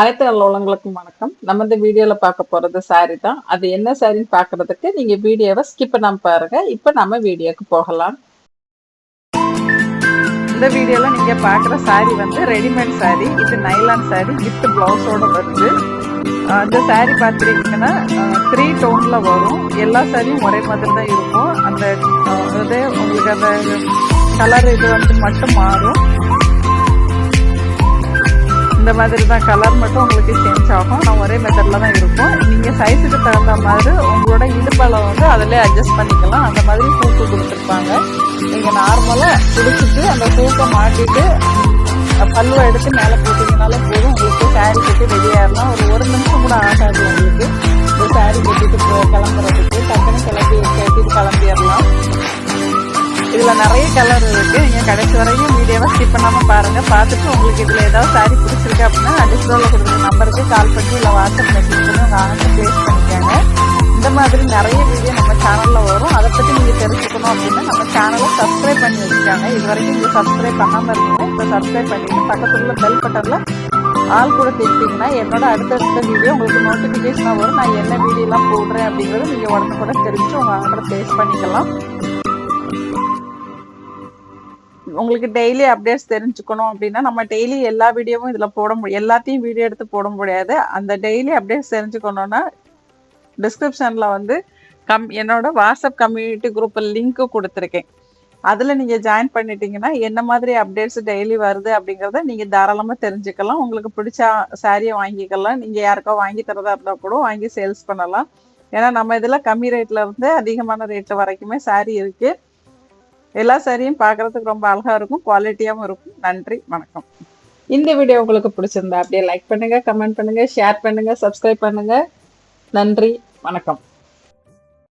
அனைத்து நல்லவங்களுக்கும் வணக்கம். நம்ம இந்த வீடியோல பார்க்க போறது சாரி தான். அது என்ன சாரின்னு பார்க்கிறதுக்கு நீங்க வீடியோவை ஸ்கிப் பண்ணாம பாருங்க. இப்போ நம்ம வீடியோக்கு போகலாம். இந்த வீடியோல நீங்க பார்க்குற சாரி வந்து ரெடிமேட் சாரி இது நைலான் சாரி வித் பிளவுஸோட வருது. அந்த இந்த சாரி பார்த்துட்டீங்கன்னா த்ரீ டோன்ல வரும். எல்லா சாரியும் ஒரே மாதிரி தான் இருக்கும். அந்த இது உங்களுக்கு அந்த கலர் இது வந்து மட்டும் மாறும். இந்த மாதிரி தான் கலர் மட்டும் உங்களுக்கு சேஞ்ச் ஆகும். நான் ஒரே மெத்தடில் தான் இருக்கும். நீங்கள் சைஸுக்கு தகுந்த மாதிரி உங்களோட இடுப்பளவு வந்து அதிலே அட்ஜஸ்ட் பண்ணிக்கலாம். அந்த மாதிரி பூக்கு கொடுத்துருப்பாங்க. நீங்கள் நார்மலாக பிடிச்சிட்டு அந்த பூக்கை மாட்டிட்டு பல்லு பல்லுவை எடுத்து மேலே போட்டிங்கனாலே போதும். உங்களுக்கு சாரி கட்டி ரெடி ஒரு ஒரு நிமிஷம் கூட இதுல நிறைய கலர் இருக்கு. நீங்க கடைசி வரையும் வீடியோவை ஸ்கிப் பண்ணாம பாருங்க. பார்த்துட்டு உங்களுக்கு இதுல ஏதாவது சாரி பிடிச்சிருக்கு அப்படின்னா டிஸ்பிளேல கொடுக்குற நம்பருக்கு கால் பண்ணி இல்ல வாட்ஸ்அப் மெசேஜ் பண்ணி உங்க ஆர்டர் பிளேஸ் பண்ணிக்கோங்க. இந்த மாதிரி நிறைய வீடியோ நம்ம சேனல்ல வரும். அதை பத்தி நீங்க தெரிஞ்சுக்கணும் அப்படின்னா நம்ம சேனலை சப்ஸ்கிரைப் பண்ணி வச்சுக்காங்க. இது வரைக்கும் நீங்க சப்ஸ்கிரைப் பண்ணாம இருந்தீங்கன்னா இப்போ சப்ஸ்கிரைப் பண்ணிட்டு பக்கத்துல உள்ள பெல் பட்டன்ல ஆள் கூட தெரிஞ்சிங்கன்னா என்னோட அடுத்தடுத்த வீடியோ உங்களுக்கு நோட்டிஃபிகேஷனாக வரும். நான் என்ன வீடியோலாம் போடுறேன் அப்படிங்கறத நீங்கள் உடனே கூட தெரிஞ்சு உங்கள் ஆர்டர் பேஸ் பண்ணிக்கலாம். உங்களுக்கு டெய்லி அப்டேட்ஸ் தெரிஞ்சுக்கணும் அப்படின்னா நம்ம டெய்லி எல்லா வீடியோவும் இதில் போட முடியும். எல்லாத்தையும் வீடியோ எடுத்து போட முடியாது. அந்த டெய்லி அப்டேட்ஸ் தெரிஞ்சுக்கணும்னா டிஸ்கிரிப்ஷனில் வந்து கம் என்னோட வாட்ஸ்அப் கம்யூனிட்டி குரூப் லிங்க்கு கொடுத்துருக்கேன். அதில் நீங்கள் ஜாயின் பண்ணிட்டீங்கன்னா என்ன மாதிரி அப்டேட்ஸ் டெய்லி வருது அப்படிங்கிறத நீங்கள் தாராளமாக தெரிஞ்சுக்கலாம். உங்களுக்கு பிடிச்ச சாரியை வாங்கிக்கலாம். நீங்கள் யாருக்கோ வாங்கி தரதா இருந்தால் கூட வாங்கி சேல்ஸ் பண்ணலாம். ஏன்னா நம்ம இதில் கம்மி ரேட்டில் இருந்து அதிகமான ரேட்டில் வரைக்குமே சாரி இருக்குது எல்லா சாரியும் பார்க்கறதுக்கு ரொம்ப அழகாக இருக்கும். குவாலிட்டியாகவும் இருக்கும். நன்றி. வணக்கம். இந்த வீடியோ உங்களுக்கு பிடிச்சிருந்தா அப்படியே லைக் பண்ணுங்கள் கமெண்ட் பண்ணுங்கள் ஷேர் பண்ணுங்கள் சப்ஸ்கிரைப் பண்ணுங்கள் நன்றி. வணக்கம்.